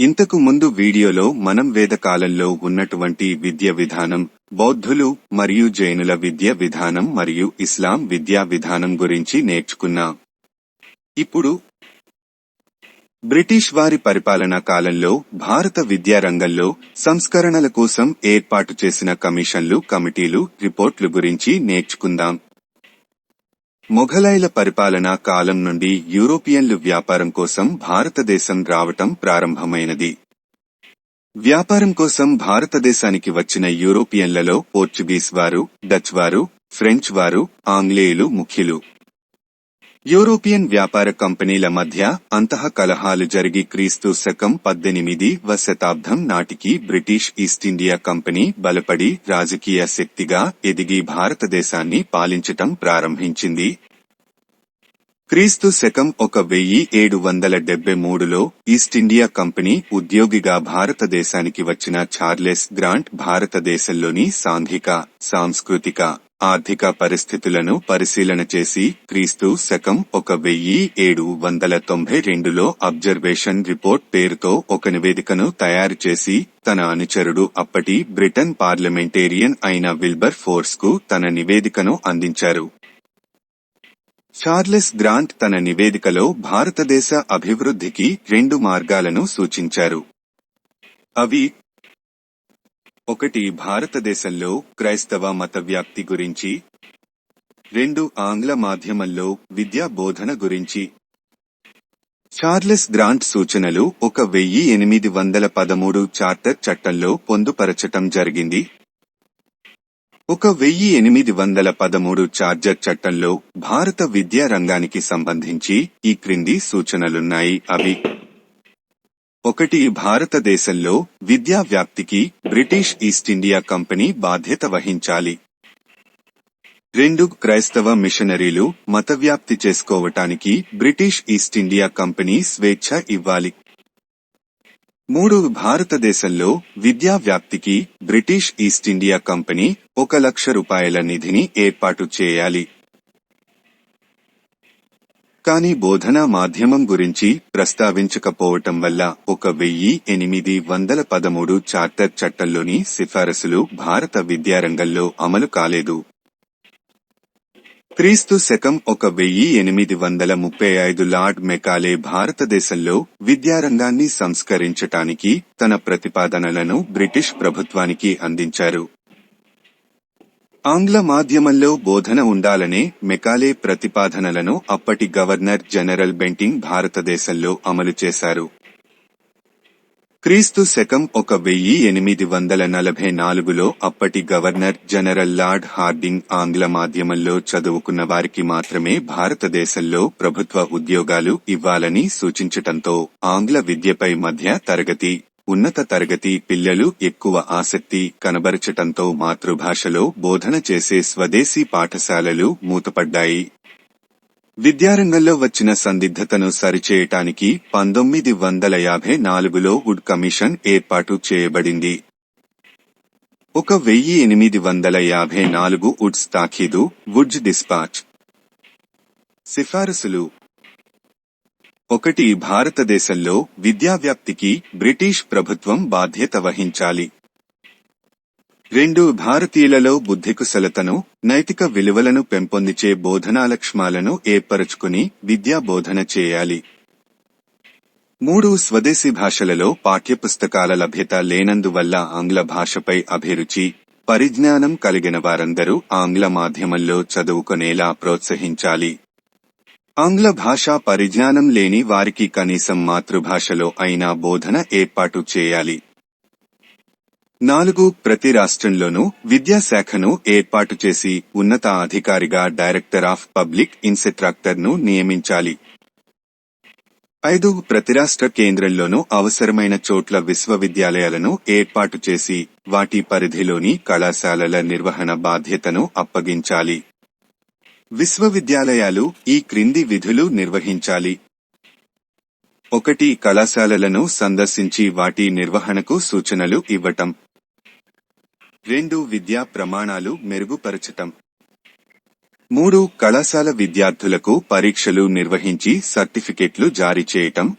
ఇంతకు ముందు వీడియోలో మనం వేదకాలంలో ఉన్నటువంటి విద్య విధానం బౌద్ధులు మరియు జైనుల విద్య విధానం మరియు ఇస్లాం విద్యా విధానం గురించి నేర్చుకున్నాం. ఇప్పుడు బ్రిటిష్ వారి పరిపాలనా కాలంలో భారత విద్యారంగంలో సంస్కరణల కోసం ఏర్పాటు చేసిన కమిషన్లు కమిటీలు రిపోర్ట్లు గురించి నేర్చుకుందాం. మొఘలైల పరిపాలనా కాలం నుండి యూరోపియన్లు వ్యాపారం కోసం భారతదేశం రావటం ప్రారంభమైనది. వ్యాపారం కోసం భారతదేశానికి వచ్చిన యూరోపియన్లలో పోర్చుగీస్ వారు డచ్ వారు ఫ్రెంచ్ వారు ఆంగ్లేయులు ముఖ్యులు. యూరోపియన్ వ్యాపార కంపెనీల మధ్య అంతః కలహాలు జరిగి క్రీస్తు శకం పద్దెనిమిది వ శతాబ్దం నాటికి బ్రిటిష్ ఈస్ట్ ఇండియా కంపెనీ బలపడి రాజకీయ శక్తిగా ఎదిగి భారతదేశాన్ని పాలించటం ప్రారంభించింది. క్రీస్తు శకం ఒక వెయ్యి ఏడు వందల డెబ్బై మూడులో ఈస్ట్ ఇండియా కంపెనీ ఉద్యోగిగా భారతదేశానికి వచ్చిన చార్లెస్ గ్రాంట్ భారతదేశంలోని సాంఘిక సాంస్కృతిక ఆర్థిక పరిస్థితులను పరిశీలన చేసి క్రీస్తు శకం ఒక వెయ్యి ఏడు వందల తొంభై రెండులో అబ్జర్వేషన్ రిపోర్ట్ పేరుతో ఒక నివేదికను తయారు చేసి తన అనుచరుడు అప్పటి బ్రిటన్ పార్లమెంటేరియన్ అయిన విల్బర్ ఫోర్స్కు తన నివేదికను అందించారు. చార్లెస్ గ్రాంట్ తన నివేదికలో భారతదేశ అభివృద్ధికి రెండు మార్గాలను సూచించారు. అవి ఒకటి భారతదేశంలో క్రైస్తవ మత వ్యాప్తి గురించి రెండు ఆంగ్ల మాధ్యమంలో విద్యా బోధన గురించి. చార్లెస్ గ్రాంట్ సూచనలు ఒక వెయ్యి ఎనిమిది వందల పదమూడు చార్టర్ చట్టంలో పొందుపరచటం జరిగింది. ఒక వెయ్యి ఎనిమిది వందల పదమూడు చార్జర్ చట్టంలో భారత విద్యా రంగానికి సంబంధించి ఈ క్రింది సూచనలున్నాయి. అవి ఒకటి భారతదేశంలో విద్యా వ్యాప్తికి బ్రిటిష్ ఈస్ట్ ఇండియా కంపెనీ బాధ్యత వహించాలి. రెండు క్రైస్తవ మిషనరీలు మతవ్యాప్తి చేసుకోవటానికి బ్రిటిష్ ఈస్ట్ ఇండియా కంపెనీ స్వేచ్ఛ ఇవ్వాలి. మూడు భారతదేశంలో విద్యా వ్యాప్తికి బ్రిటిష్ ఈస్ట్ ఇండియా కంపెనీ ఒక లక్ష రూపాయల నిధిని ఏర్పాటు చేయాలి. కానీ బోధనా మాధ్యమం గురించి ప్రస్తావించకపోవటం వల్ల ఒక వెయ్యి ఎనిమిది వందల పదమూడు చార్టర్ చట్టంలోని సిఫారసులు భారత విద్యారంగంలో అమలు కాలేదు. క్రీస్తు శకం ఒక వెయ్యి ఎనిమిది వందల ముప్పై ఐదు లార్డ్ మెకాలే భారతదేశంలో విద్యారంగాన్ని సంస్కరించటానికి తన ప్రతిపాదనలను బ్రిటిష్ ప్రభుత్వానికి అందించారు. ఆంగ్ల మాధ్యమంలో బోధన ఉండాలనే మెకాలే ప్రతిపాదనలను అప్పటి గవర్నర్ జనరల్ బెంటింగ్ భారతదేశంలో అమలు చేశారు. క్రీస్తు శకం ఒక వెయ్యి ఎనిమిది వందల నలభై నాలుగులో అప్పటి గవర్నర్ జనరల్ లార్డ్ హార్డింగ్ ఆంగ్ల మాధ్యమంలో చదువుకున్న వారికి మాత్రమే భారతదేశంలో ప్రభుత్వ ఉద్యోగాలు ఇవ్వాలని సూచించటంతో ఆంగ్ల విద్యపై మధ్య తరగతి ఉన్నత తరగతి పిల్లలు ఎక్కువ ఆసక్తి కనబరచటంతో మాతృభాషలో బోధన చేసే స్వదేశీ పాఠశాలలు మూతపడ్డాయి. విద్యారంగంలో వచ్చిన సందిగ్ధతను సరిచేయటానికి పంతొమ్మిది వందల యాభై నాలుగులో వుడ్ కమిషన్ ఏర్పాటు చేయబడింది. ఒక వెయ్యి ఎనిమిది వందల యాభై నాలుగు వుడ్స్ తాఖీదు వుడ్జ్ డిస్పాచ్. సిఫారసులు ఒకటి భారతదేశంలో విద్యావ్యాప్తికి బ్రిటిష్ ప్రభుత్వం బాధ్యత వహించాలి. రెండు భారతీయులలో బుద్ధికుశలతను నైతిక విలువలను పెంపొందించే బోధనాలక్ష్మాలను ఏర్పరచుకుని విద్యా బోధన చేయాలి. మూడు స్వదేశీ భాషలలో పాఠ్యపుస్తకాల లభ్యత లేనందువల్ల ఆంగ్ల భాషపై అభిరుచి పరిజ్ఞానం కలిగిన వారందరూ ఆంగ్ల మాధ్యమంలో చదువుకునేలా ప్రోత్సహించాలి. ఆంగ్ల భాషా పరిజ్ఞానం లేని వారికి కనీసం మాతృభాషలో అయినా బోధన ఏర్పాటు చేయాలి. నాలుగు ప్రతి రాష్ట్రంలోనూ విద్యాశాఖను ఏర్పాటు చేసి ఉన్నత అధికారిగా డైరెక్టర్ ఆఫ్ పబ్లిక్ ఇన్స్ట్రక్టర్ను నియమించాలి. ఐదు ప్రతి రాష్ట్ర కేంద్రంలోనూ అవసరమైన చోట్ల విశ్వవిద్యాలయాలను ఏర్పాటు చేసి వాటి పరిధిలోని కళాశాలల నిర్వహణ బాధ్యతను అప్పగించాలి. విశ్వవిద్యాలయాలు ఈ క్రింది విధులు నిర్వహించాలి. ఒకటి కళాశాలలను సందర్శించి వాటి నిర్వహణకు సూచనలు ఇవ్వటం. రెండు విద్యా ప్రమాణాలు మెరుగుపరచటం. మూడు కళాశాల విద్యార్థులకు పరీక్షలు నిర్వహించి సర్టిఫికెట్లు జారీ చేయటం.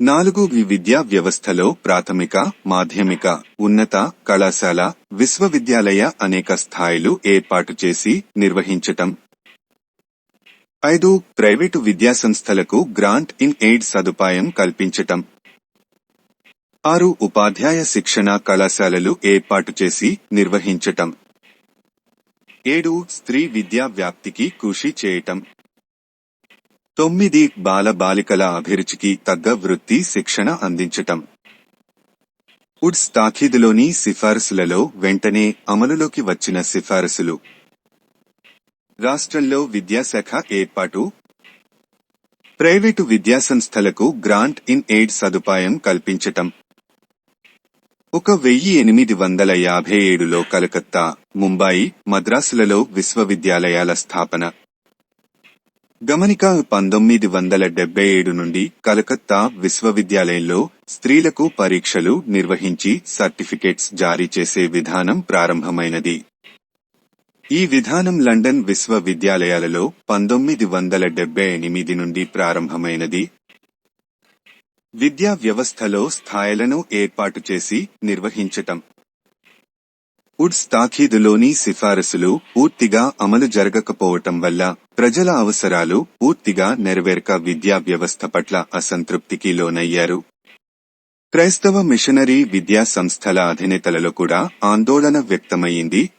నాలుగు ఈ విద్యా వ్యవస్థలో ప్రాథమిక మాధ్యమిక ఉన్నత కళాశాల విశ్వవిద్యాలయ అనేక స్థాయిలు ఏర్పాటు చేసి నిర్వహించటం. ఐదు ప్రైవేటు విద్యాసంస్థలకు గ్రాంట్ ఇన్ ఎయిడ్ సదుపాయం కల్పించటం. ఆరు ఉపాధ్యాయ శిక్షణ కళాశాలలు ఏర్పాటు చేసి నిర్వహించటం. ఏడు స్త్రీ విద్యా వ్యాప్తికి కృషి చేయటం. తొమ్మిది బాల బాలికల అభిరుచికి తగ్గ వృత్తి శిక్షణ అందించటం. ఉడ్స్ తాఖీదులోని సిఫారసులలో వెంటనే అమలులోకి వచ్చిన సిఫారసులు. రాష్ట్రంలో విద్యాశాఖ ఏర్పాటు. ప్రైవేటు విద్యాసంస్థలకు గ్రాంట్ ఇన్ ఎయిడ్ సదుపాయం కల్పించటం. ఒక వెయ్యి ఎనిమిది వందల యాభై ఏడులో కలకత్తా ముంబాయి మద్రాసులలో విశ్వవిద్యాలయాల స్థాపన. గమనిక పంతొమ్మిది వందల డెబ్బై ఏడు నుండి కలకత్తా విశ్వవిద్యాలయంలో స్త్రీలకు పరీక్షలు నిర్వహించి సర్టిఫికేట్స్ జారీ చేసే విధానం ప్రారంభమైనది. ఈ విధానం లండన్ విశ్వవిద్యాలయాలలో పంతొమ్మిది వందల డెబ్బై ఎనిమిది నుండి ప్రారంభమైనది. విద్యా వ్యవస్థలో స్థాయిలను ఏర్పాటు చేసి నిర్వహించటం. వుడ్స్ తాఖీదులోని సిఫారసులు పూర్తిగా అమలు జరగకపోవటం వల్ల ప్రజల అవసరాలు పూర్తిగా నెరవేరక విద్యా వ్యవస్థ పట్ల అసంతృప్తికి లోనయ్యారు. క్రైస్తవ మిషనరీ విద్యా సంస్థల అధినేతలలో కూడా ఆందోళన వ్యక్తమయ్యింది.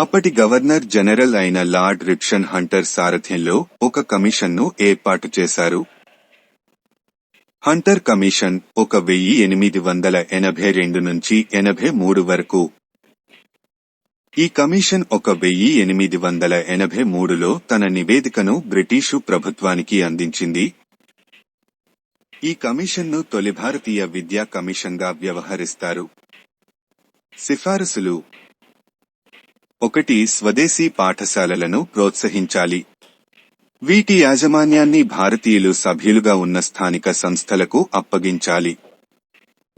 అప్పటి గవర్నర్ జనరల్ అయిన లార్డ్ రిప్షన్ హంటర్ సారథ్యంలో ఒక కమిషన్ను ఏర్పాటు చేశారు. హంటర్ కమిషన్ ఒక వెయ్యి ఎనిమిది వందల ఎనభై రెండు నుంచి ఎనభై మూడు వరకు ఈ కమిషన్ ఒక వెయ్యి ఎనిమిది వందల ఎనభై మూడులో తన నివేదికను బ్రిటీషు ప్రభుత్వానికి అందించింది. ఈ కమిషన్ను తొలి భారతీయ విద్యా కమిషన్గా వ్యవహరిస్తారు. సిఫారసులు. ఒకటి స్వదేశీ పాఠశాలలను ప్రోత్సహించాలి. వీటి యాజమాన్యాన్ని భారతీయులు సభ్యులుగా ఉన్న స్థానిక సంస్థలకు అప్పగించాలి.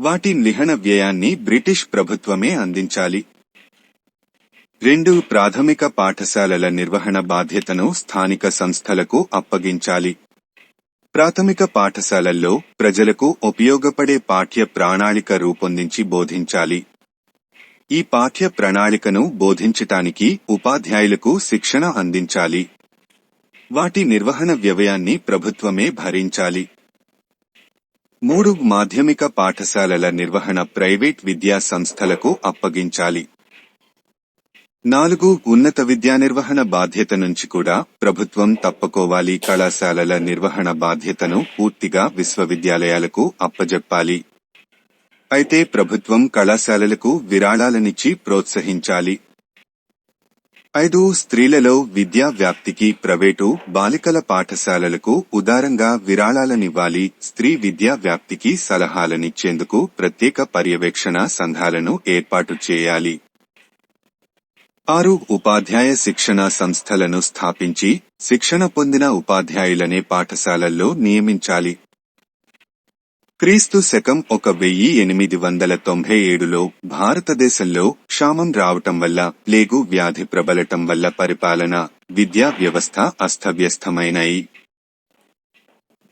వాటి నిహణ వ్యయాన్ని బ్రిటిష్ ప్రభుత్వమే అందించాలి. రెండు ప్రాథమిక పాఠశాలల నిర్వహణ బాధ్యతను స్థానిక సంస్థలకు అప్పగించాలి. ప్రాథమిక పాఠశాలల్లో ప్రజలకు ఉపయోగపడే పాఠ్య ప్రణాళిక రూపొందించి బోధించాలి. ఈ పాఠ్య ప్రణాళికను బోధించటానికి ఉపాధ్యాయులకు శిక్షణ అందించాలి. వాటి నిర్వహణ వ్యవయాన్ని ప్రభుత్వమే భరించాలి. మూడు మాధ్యమిక పాఠశాలల నిర్వహణ ప్రైవేట్ విద్యా సంస్థలకు అప్పగించాలి. నాలుగు ఉన్నత విద్యా నిర్వహణ బాధ్యత నుంచి కూడా ప్రభుత్వం తప్పుకోవాలి కళాశాలల నిర్వహణ బాధ్యతను పూర్తిగా విశ్వవిద్యాలయాలకు అప్పజెప్పాలి. అయితే ప్రభుత్వం కళాశాలలకు విరాళాలనిచ్చి ప్రోత్సహించాలి. ఐదు స్త్రీలలో విద్యా వ్యాప్తికి ప్రైవేటు బాలికల పాఠశాలలకు ఉదారంగా విరాళాలనివ్వాలి. స్త్రీ విద్యా వ్యాప్తికి సలహాలనిచ్చేందుకు ప్రత్యేక పర్యవేక్షణ సంఘాలను ఏర్పాటు చేయాలి. ఆరు ఉపాధ్యాయ శిక్షణ సంస్థలను స్థాపించి శిక్షణ పొందిన ఉపాధ్యాయులనే పాఠశాలల్లో నియమించాలి. క్రీస్తు శకం ఒక వెయ్యి ఎనిమిది వందల తొంభై ఏడులో భారతదేశంలో క్షామం రావటం వల్ల ప్లేగు వ్యాధి ప్రబలటం వల్ల పరిపాలన విద్యా వ్యవస్థ అస్తవ్యస్తమైనాయి.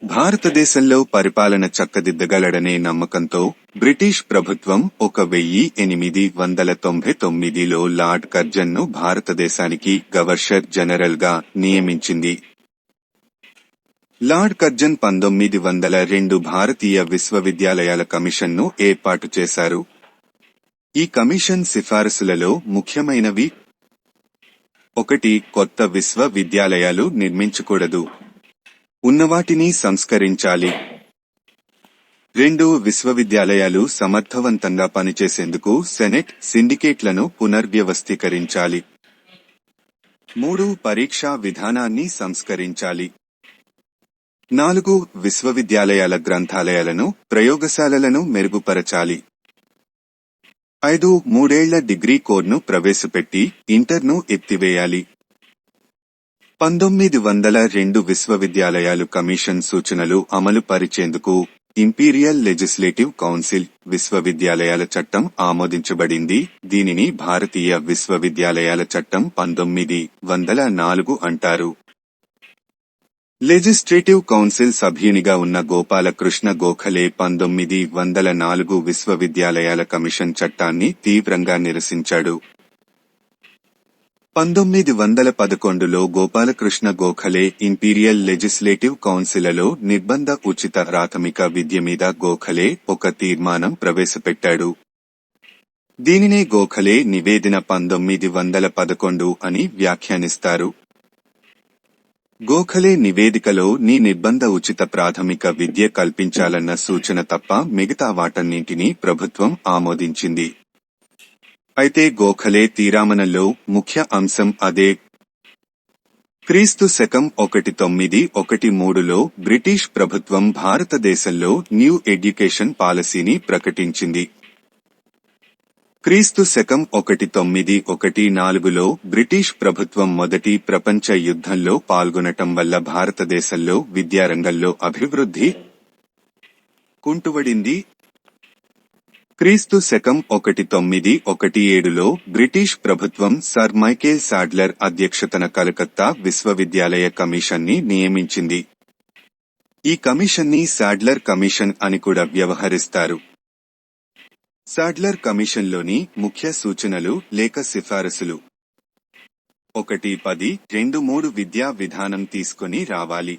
భారతదేశంలో పరిపాలన చక్కదిద్దగలడనే నమ్మకంతో బ్రిటిష్ ప్రభుత్వం ఒక వెయ్యి ఎనిమిది వందల తొంభై తొమ్మిదిలో లార్డ్ కర్జన్ను భారతదేశానికి గవర్షర్ జనరల్గా నియమించింది. లార్డ్ కర్జన్ పంతొమ్మిది వందల రెండు భారతీయ విశ్వవిద్యాలయాల కమిషన్ను ఏర్పాటు చేశారు. ఈ కమిషన్ సిఫారసులలో ముఖ్యమైనవి. ఒకటి కొత్త విశ్వవిద్యాలయాలు నిర్మించకూడదు. ఉన్నవాటిని సంస్కరించాలి. రెండు విశ్వవిద్యాలయాలు సమర్థవంతంగా పనిచేసేందుకు సెనెట్ సిండికేట్లను పునర్వ్యవస్థీకరించాలి. మూడు పరీక్షా విధానాన్ని సంస్కరించాలి. నాలుగు విశ్వవిద్యాలయాల గ్రంథాలయాలను ప్రయోగశాలలను మెరుగుపరచాలి. ఐదు మూడేళ్ళ డిగ్రీ కోడ్ను ప్రవేశపెట్టి ఇంటర్ను ఎత్తివేయాలి. పంతొమ్మిది వందల రెండు విశ్వవిద్యాలయాలు కమిషన్ సూచనలు అమలు పరిచేందుకు ఇంపీరియల్ లెజిస్లేటివ్ కౌన్సిల్ విశ్వవిద్యాలయాల చట్టం ఆమోదించబడింది. దీనిని భారతీయ విశ్వవిద్యాలయాల చట్టం పంతొమ్మిది వందల నాలుగు అంటారు. లెజిస్లేటివ్ కౌన్సిల్ సభ్యునిగా ఉన్న గోపాలకృష్ణ గోఖలే పంతొమ్మిది వందల నాలుగు విశ్వవిద్యాలయాల కమిషన్ చట్టాన్ని తీవ్రంగా నిరసించాడు. పంతొమ్మిది వందల పదకొండులో గోపాలకృష్ణ గోఖలే ఇంపీరియల్ లెజిస్లేటివ్ కౌన్సిలలో నిర్బంధ ఉచిత ప్రాథమిక విద్య మీద గోఖలే ఒక తీర్మానం ప్రవేశపెట్టాడు. దీనినే గోఖలే నివేదిన పంతొమ్మిది వందల పదకొండు అని వ్యాఖ్యానిస్తారు. గోఖలే నివేదికలో నీ నిర్బంధ ఉచిత ప్రాథమిక విద్య కల్పించాలన్న సూచన తప్ప మిగతా వాటన్నింటినీ ప్రభుత్వం ఆమోదించింది. అయితే గోఖలే తీరామనలో ముఖ్య అంశం అదే. క్రీస్తు శకం ఒకటి తొమ్మిది ఒకటి మూడులో బ్రిటిష్ ప్రభుత్వం భారతదేశంలో న్యూ ఎడ్యుకేషన్ పాలసీని ప్రకటించింది. క్రీస్తు శకం ఒకటి తొమ్మిది ఒకటి నాలుగులో బ్రిటిష్ ప్రభుత్వం మొదటి ప్రపంచ యుద్ధంలో పాల్గొనటం వల్ల భారతదేశంలో విద్యారంగంలో అభివృద్ధి కుంటువడింది. క్రీస్తు శకం ఒకటి తొమ్మిది ఒకటి ఏడులో బ్రిటిష్ ప్రభుత్వం సర్ మైకేల్ సాడ్లర్ అధ్యక్షతన కలకత్తా విశ్వవిద్యాలయ కమిషన్ని నియమించింది. ఈ కమిషన్ని సాడ్లర్ కమిషన్ అని కూడా వ్యవహరిస్తారు. సాడ్లర్ కమిషన్లోని ముఖ్య సూచనలు లేక సిఫారసులు. ఒకటి పది రెండు మూడు విద్యా విధానం తీసుకుని రావాలి.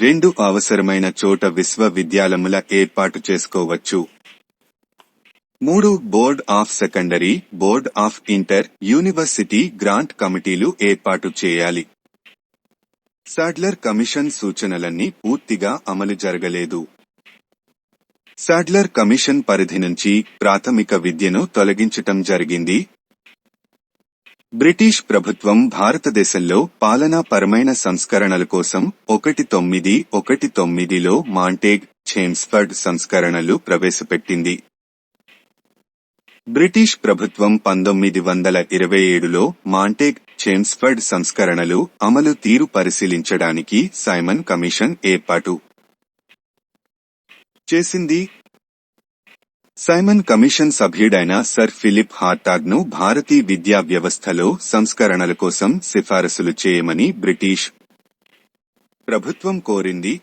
రెండు అవసరమైన చోట విశ్వవిద్యాలయముల ఏర్పాటు చేసుకోవచ్చు. మూడు board of secondary board of inter university grant కమిటీలు ఏర్పాటు చేయాలి. సాడ్లర్ కమిషన్ సూచనలన్నీ పూర్తిగా అమలు జరగలేదు. సాడ్లర్ కమిషన్ పరిధి నుంచి ప్రాథమిక విద్యను తొలగించటం జరిగింది. బ్రిటిష్ ప్రభుత్వం భారతదేశంలో పాలనాపరమైన సంస్కరణల కోసం ఒకటి తొమ్మిది ఒకటి తొమ్మిదిలో మాంటేగ్ ఛేమ్స్ఫర్డ్ సంస్కరణలు ప్రవేశపెట్టింది. బ్రిటిష్ ప్రభుత్వం పంతొమ్మిది వందల ఇరవై ఏడులో మాంటేక్ చేమ్స్ఫర్డ్ సంస్కరణలు అమలు తీరు పరిశీలించడానికి సైమన్ కమిషన్ ఏర్పాటు చేసింది. సైమన్ కమిషన్ సభ్యుడైన సర్ ఫిలిప్ హార్టాగ్ను భారతీయ విద్యా వ్యవస్థలో సంస్కరణల కోసం సిఫారసులు చేయమని బ్రిటిష్ ప్రభుత్వం కోరింది.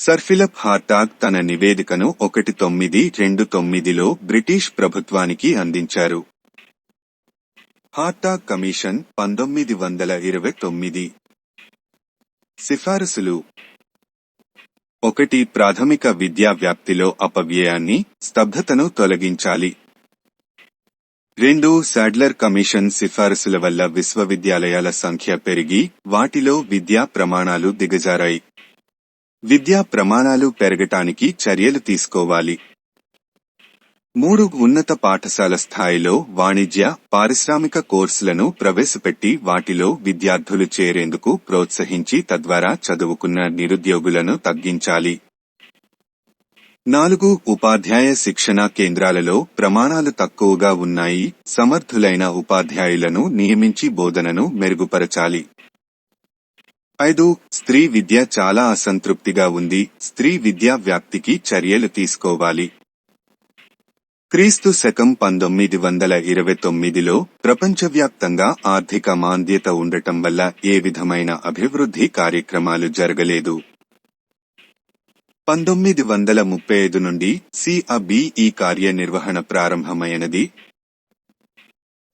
సర్ ఫిలప్ హార్టాగ్ తన నివేదికను ఒకటి తొమ్మిది రెండు తొమ్మిదిలో బ్రిటిష్ ప్రభుత్వానికి అందించారు. హార్టాగ్ కమిషన్ పంతొమ్మిది వందల ఇరవై తొమ్మిది. సిఫారసులు. ఒకటి ప్రాథమిక విద్యా వ్యాప్తిలో అపవ్యయాన్ని స్తబ్దతను తొలగించాలి. రెండు సాడ్లర్ కమిషన్ సిఫారసుల వల్ల విశ్వవిద్యాలయాల సంఖ్య పెరిగి వాటిలో విద్యా ప్రమాణాలు దిగజారాయి. విద్యా ప్రమాణాలు పెరగటానికి చర్యలు తీసుకోవాలి. మూడు ఉన్నత పాఠశాల స్థాయిలో వాణిజ్య పారిశ్రామిక కోర్సులను ప్రవేశపెట్టి వాటిలో విద్యార్థులు చేరేందుకు ప్రోత్సహించి తద్వారా చదువుకున్న నిరుద్యోగులను తగ్గించాలి. నాలుగు ఉపాధ్యాయ శిక్షణా కేంద్రాలలో ప్రమాణాలు తక్కువగా ఉన్నాయి సమర్థులైన ఉపాధ్యాయులను నియమించి బోధనను మెరుగుపరచాలి. ఐదు స్త్రీ విద్య చాలా అసంతృప్తిగా ఉంది. స్త్రీ విద్యా వ్యాప్తికి చర్యలు తీసుకోవాలి. క్రీస్తు శకం పంతొమ్మిది వందల ఇరవై తొమ్మిదిలో ప్రపంచవ్యాప్తంగా ఆర్థిక మాంద్యత ఉండటం వల్ల ఏ విధమైన అభివృద్ధి కార్యక్రమాలు జరగలేదు. పంతొమ్మిది వందల ముప్పై ఐదు నుండి సిఅబిఈ కార్యనిర్వహణ ప్రారంభమైనది.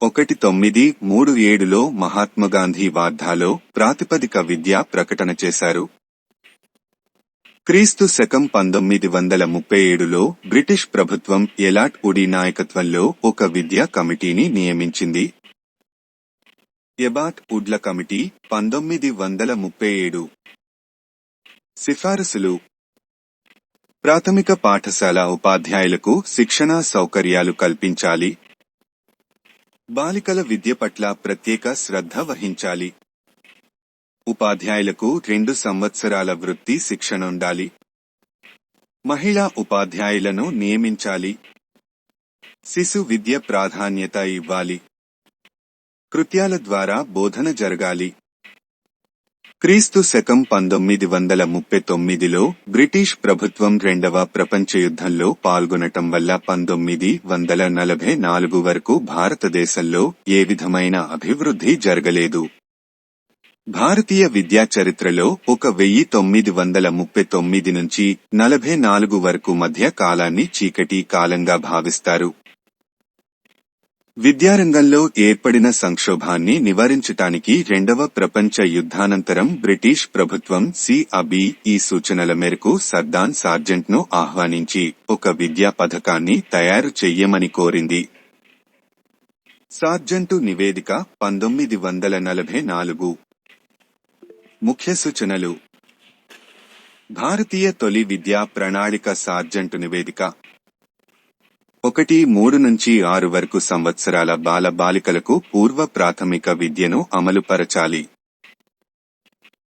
ఒకటి తొమ్మిది మూడు ఏడులో మహాత్మాగాంధీ వార్ధాలో ప్రాతిపదిక విద్య ప్రకటన చేశారు. క్రీస్తు శకం పంతొమ్మిది వందల ముప్పై ఏడులో బ్రిటిష్ ప్రభుత్వం ఎలాట్ ఉడి నాయకత్వంలో ఒక విద్యా కమిటీని నియమించింది. ఎబాట్ ఉడ్ల కమిటీ పంతొమ్మిది వందల ముప్పై ఏడు. సిఫారసులు. ప్రాథమిక పాఠశాల ఉపాధ్యాయులకు శిక్షణా సౌకర్యాలు కల్పించాలి. బాలికల విద్య పట్ల ప్రత్యేక శ్రద్ధ వహించాలి. ఉపాధ్యాయులకు రెండు సంవత్సరాల వృత్తి శిక్షణ ఉండాలి మహిళా ఉపాధ్యాయులను నియమించాలి. శిశు విద్య ప్రాధాన్యత ఇవ్వాలి. కృత్యాల ద్వారా బోధన జరగాలి. క్రీస్తు శకం పంతొమ్మిది వందల ముప్పై తొమ్మిదిలో బ్రిటిష్ ప్రభుత్వం రెండవ ప్రపంచ యుద్ధంలో పాల్గొనటం వల్ల పంతొమ్మిది వందల నలభై నాలుగు వరకు భారతదేశంలో ఏ విధమైన అభివృద్ధి జరగలేదు. భారతీయ విద్యా చరిత్రలో ఒక వెయ్యి తొమ్మిది వందల ముప్పై తొమ్మిది నుంచి నలభై నాలుగు వరకు మధ్య కాలాన్ని చీకటి కాలంగా భావిస్తారు. విద్యారంగంలో ఏర్పడిన సంక్షోభాన్ని నివారించటానికి రెండవ ప్రపంచ యుద్ధానంతరం బ్రిటిష్ ప్రభుత్వం సిఅబి ఈ సూచనల మేరకు సర్దాన్ సార్జెంట్ను ఆహ్వానించి ఒక విద్యా పథకాన్ని తయారు చెయ్యమని కోరింది. సార్జెంటు నివేదిక పంతొమ్మిది వందల నలభై నాలుగు. ముఖ్య సూచనలు. భారతీయ తొలి విద్యా ప్రణాళిక సార్జెంటు నివేదిక. ఒకటి మూడు నుంచి ఆరు వరకు సంవత్సరాల బాల బాలికలకు పూర్వ ప్రాథమిక విద్యను అమలుపరచాలి.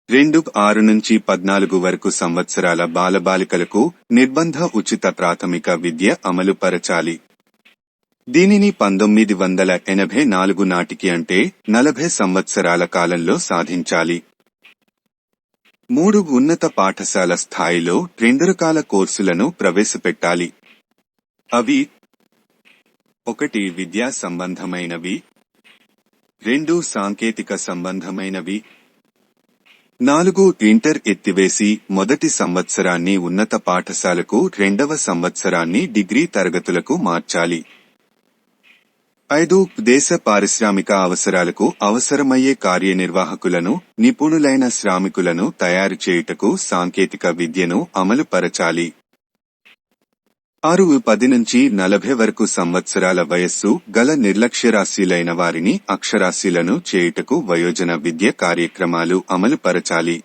రెండు ఆరు నుంచి పద్నాలుగు వరకు సంవత్సరాల బాలబాలికలకు నిర్బంధ ఉచిత ప్రాథమిక విద్య అమలుపరచాలి. దీనిని పంతొమ్మిది వందల ఎనభై నాలుగు నాటికి అంటే నలభై సంవత్సరాల కాలంలో సాధించాలి. మూడు ఉన్నత పాఠశాల స్థాయిలో రెండు రకాల కోర్సులను ప్రవేశపెట్టాలి. అవి ఒకటి విద్యా సంబంధమైనవి రెండు సాంకేతిక సంబంధమైనవి నాలుగు ఇంటర్ ఎత్తివేసి మొదటి సంవత్సరాన్ని ఉన్నత పాఠశాలకు రెండవ సంవత్సరాన్ని డిగ్రీ తరగతులకు మార్చాలి. ఐదు దేశ పారిశ్రామిక అవసరాలకు అవసరమయ్యే కార్యనిర్వాహకులను నిపుణులైన శ్రామికులను తయారు చేయుటకు సాంకేతిక విద్యను అమలుపరచాలి. ఆరు పది నుంచి నలభై వరకు సంవత్సరాల వయస్సు గల నిర్లక్ష్యరాశీలైన వారిని అక్షరాస్యులను చేయుటకు వయోజన విద్య కార్యక్రమాలు అమలుపరచాలి.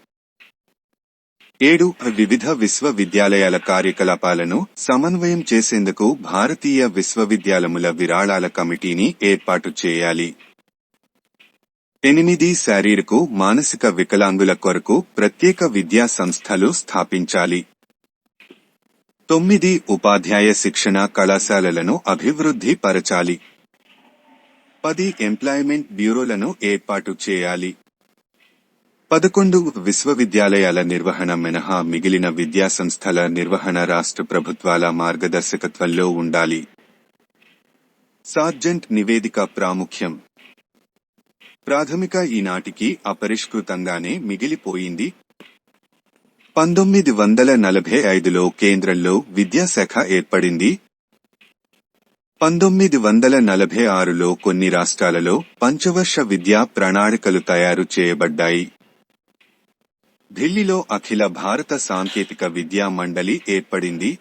ఏడు వివిధ విశ్వవిద్యాలయాల కార్యకలాపాలను సమన్వయం చేసేందుకు భారతీయ విశ్వవిద్యాలయముల విరాళాల కమిటీని ఏర్పాటు చేయాలి. ఎనిమిది శారీరకు మానసిక వికలాంగుల కొరకు ప్రత్యేక విద్యా సంస్థలు స్థాపించాలి. తొమ్మిది ఉపాధ్యాయ శిక్షణ కళాశాలలను అభివృద్ధి పరచాలి. పది ఎంప్లాయ్మెంట్ బ్యూరోలను ఏర్పాటు చేయాలి. పదకొండు విశ్వవిద్యాలయాల నిర్వహణ మినహా మిగిలిన విద్యా సంస్థల నిర్వహణ రాష్ట్ర ప్రభుత్వాల మార్గదర్శకత్వంలో ఉండాలి. సార్జెంట్ నివేదిక ప్రాముఖ్యం. ప్రాథమిక ఈనాటికి అపరిష్కృతంగానే మిగిలిపోయింది పంతొమ్మిది వందల నలభై ఐదులో కేంద్రంలో విద్యాశాఖ ఏర్పడింది. పంతొమ్మిది వందల నలభై ఆరులో కొన్ని రాష్ట్రాలలో పంచవర్ష విద్యా ప్రణాళికలు తయారు చేయబడ్డాయి. ఢిల్లీలో అఖిల భారత సాంకేతిక విద్యా మండలి ఏర్పడింది.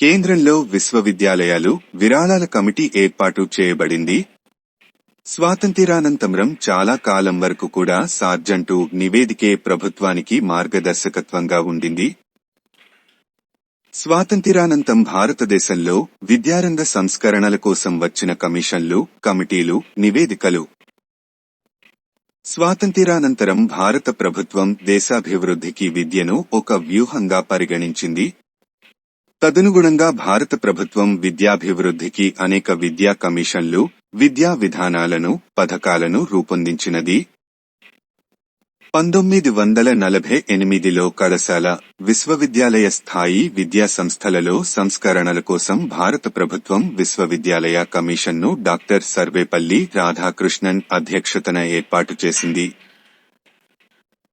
కేంద్రంలో విశ్వవిద్యాలయాలు విరాళాల కమిటీ ఏర్పాటు చేయబడింది. స్వాతంత్రానంతరం చాలా కాలం వరకు కూడా సార్జంటు నివేదికే ప్రభుత్వానికి మార్గదర్శకత్వంగా ఉండింది. స్వాతంత్రానంతం భారతదేశంలో విద్యారంగ సంస్కరణల కోసం వచ్చిన కమిషన్లు కమిటీలు నివేదికలు. స్వాతంత్రానంతరం భారత ప్రభుత్వం దేశాభివృద్ధికి విద్యను ఒక వ్యూహంగా పరిగణించింది. తదనుగుణంగా భారత ప్రభుత్వం విద్యాభివృద్ధికి అనేక విద్యా కమిషన్లు విద్యా విధానాలను పథకాలను రూపొందించినది. పంతొమ్మిది వందల నలభై ఎనిమిదిలో కళాశాల విశ్వవిద్యాలయ స్థాయి విద్యా సంస్థలలో సంస్కరణల కోసం భారత ప్రభుత్వం విశ్వవిద్యాలయ కమిషన్ను డాక్టర్ సర్వేపల్లి రాధాకృష్ణన్ అధ్యక్షతన ఏర్పాటు చేసింది.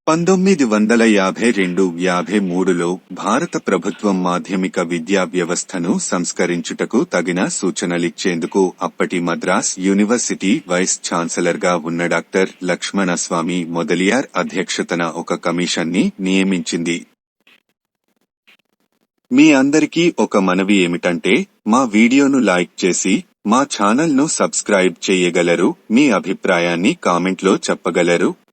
పంతొమ్మిది వందల యాభై రెండు యాభై మూడులో భారత ప్రభుత్వం మాధ్యమిక విద్యా వ్యవస్థను సంస్కరించుటకు తగిన సూచనలిచ్చేందుకు అప్పటి మద్రాస్ యూనివర్సిటీ వైస్ ఛాన్సలర్గా ఉన్న డాక్టర్ లక్ష్మణస్వామి మొదలియార్ అధ్యక్షతన ఒక కమిషన్ని నియమించింది. మీ అందరికీ ఒక మనవి ఏమిటంటే మా వీడియోను లైక్ చేసి మా ఛానల్ను సబ్స్క్రైబ్ చేయగలరు మీ అభిప్రాయాన్ని కామెంట్లో చెప్పగలరు.